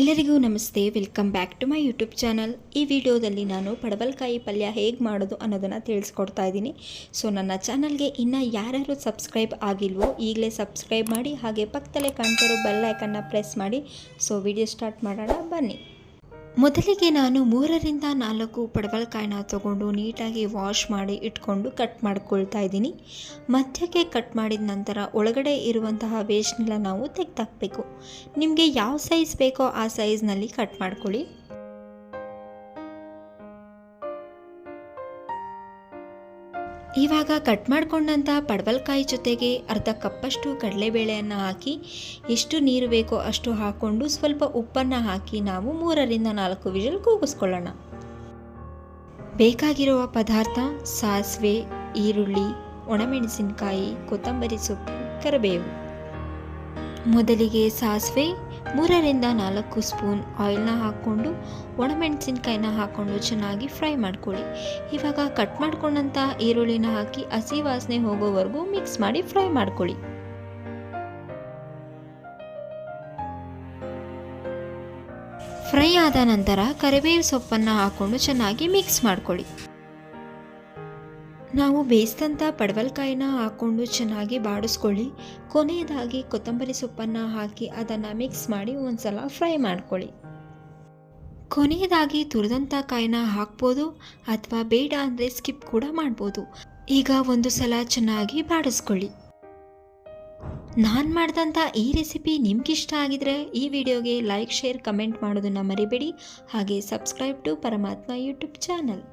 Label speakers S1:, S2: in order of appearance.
S1: ಎಲ್ಲರಿಗೂ ನಮಸ್ತೆ, welcome back to my YouTube channel. ಈ ವಿಡಿಯೋದಲ್ಲಿ ನಾನು ಪಡವಲ್ಕಾಯಿ ಪಲ್ಯ ಹೇಗೆ ಮಾಡೋದು ಅನ್ನೋದನ್ನು ತಿಳಿಸ್ಕೊಡ್ತಾ ಇದ್ದೀನಿ. ಸೊ, ನನ್ನ ಚಾನಲ್ಗೆ ಇನ್ನು ಯಾರ್ಯಾರು ಸಬ್ಸ್ಕ್ರೈಬ್ ಆಗಿಲ್ವೋ ಈಗಲೇ ಸಬ್ಸ್ಕ್ರೈಬ್ ಮಾಡಿ, ಹಾಗೆ ಪಕ್ಕದಲ್ಲೇ ಕಾಣ್ತಿರೋ ಬೆಲ್ ಐಕನ್ನ ಪ್ರೆಸ್ ಮಾಡಿ. ಸೊ, ವಿಡಿಯೋ ಸ್ಟಾರ್ಟ್ ಮಾಡೋಣ, ಬನ್ನಿ. ಮೊದಲಿಗೆ ನಾನು ಮೂರರಿಂದ ನಾಲ್ಕು ಪಡವಲಕಾಯಿನ ತಗೊಂಡು ನೀಟಾಗಿ ವಾಶ್ ಮಾಡಿ ಇಟ್ಕೊಂಡು ಕಟ್ ಮಾಡ್ಕೊಳ್ತಾ ಇದ್ದೀನಿ. ಮಧ್ಯಕ್ಕೆ ಕಟ್ ಮಾಡಿದ ನಂತರ ಒಳಗಡೆ ಇರುವಂತಹ ವೇಸ್ಟ್ನೆಲ್ಲ ನಾವು ತೆಗೆದಾಕಬೇಕು. ನಿಮಗೆ ಯಾವ ಸೈಜ್ ಬೇಕೋ ಆ ಸೈಜ್ನಲ್ಲಿ ಕಟ್ ಮಾಡ್ಕೊಳ್ಳಿ. ಇವಾಗ ಕಟ್ ಮಾಡ್ಕೊಂಡಂಥ ಪಡವಲ್ಕಾಯಿ ಜೊತೆಗೆ ಅರ್ಧ ಕಪ್ಪಷ್ಟು ಕಡಲೆಬೇಳೆಯನ್ನು ಹಾಕಿ, ಎಷ್ಟು ನೀರು ಬೇಕೋ ಅಷ್ಟು ಹಾಕ್ಕೊಂಡು ಸ್ವಲ್ಪ ಉಪ್ಪನ್ನು ಹಾಕಿ ನಾವು ಮೂರರಿಂದ ನಾಲ್ಕು ವಿಜಲ್ ಕೂಗಿಸ್ಕೊಳ್ಳೋಣ. ಬೇಕಾಗಿರುವ ಪದಾರ್ಥ ಸಾಸಿವೆ, ಈರುಳ್ಳಿ, ಒಣಮೆಣಸಿನಕಾಯಿ, ಕೊತ್ತಂಬರಿ ಸೊಪ್ಪು, ಕರಿಬೇವು. ಮೊದಲಿಗೆ ಸಾಸಿವೆ ಮೂರರಿಂದ ನಾಲ್ಕು ಸ್ಪೂನ್ ಆಯಿಲ್ನ ಹಾಕ್ಕೊಂಡು ಒಣಮೆಣಸಿನ್ಕಾಯಿನ ಹಾಕ್ಕೊಂಡು ಚೆನ್ನಾಗಿ ಫ್ರೈ ಮಾಡ್ಕೊಳ್ಳಿ. ಇವಾಗ ಕಟ್ ಮಾಡ್ಕೊಂಡಂಥ ಈರುಳ್ಳಿನ ಹಾಕಿ ಹಸಿ ವಾಸನೆ ಹೋಗೋವರೆಗೂ ಮಿಕ್ಸ್ ಮಾಡಿ ಫ್ರೈ ಮಾಡ್ಕೊಳ್ಳಿ. ಫ್ರೈ ಆದ ನಂತರ ಕರಿಬೇವು ಸೊಪ್ಪನ್ನು ಹಾಕ್ಕೊಂಡು ಚೆನ್ನಾಗಿ ಮಿಕ್ಸ್ ಮಾಡ್ಕೊಳ್ಳಿ. ನಾವು ಬೇಯಿಸಿದಂಥ ಪಡವಲ್ಕಾಯಿನ ಹಾಕ್ಕೊಂಡು ಚೆನ್ನಾಗಿ ಬಾಡಿಸ್ಕೊಳ್ಳಿ. ಕೊನೆಯದಾಗಿ ಕೊತ್ತಂಬರಿ ಸೊಪ್ಪನ್ನು ಹಾಕಿ ಅದನ್ನು ಮಿಕ್ಸ್ ಮಾಡಿ ಒಂದ್ಸಲ ಫ್ರೈ ಮಾಡ್ಕೊಳ್ಳಿ. ಕೊನೆಯದಾಗಿ ತುರಿದಂಥ ಕಾಯಿನ ಹಾಕ್ಬೋದು ಅಥವಾ ಬೇಡ ಅಂದರೆ ಸ್ಕಿಪ್ ಕೂಡ ಮಾಡ್ಬೋದು. ಈಗ ಒಂದು ಸಲ ಚೆನ್ನಾಗಿ ಬಾಡಿಸ್ಕೊಳ್ಳಿ. ನಾನು ಮಾಡಿದಂಥ ಈ ರೆಸಿಪಿ ನಿಮ್ಗಿಷ್ಟ ಆಗಿದ್ರೆ ಈ ವಿಡಿಯೋಗೆ ಲೈಕ್ ಶೇರ್ ಕಮೆಂಟ್ ಮಾಡೋದನ್ನು ಮರಿಬೇಡಿ. ಹಾಗೆ subscribe to Paramatma YouTube channel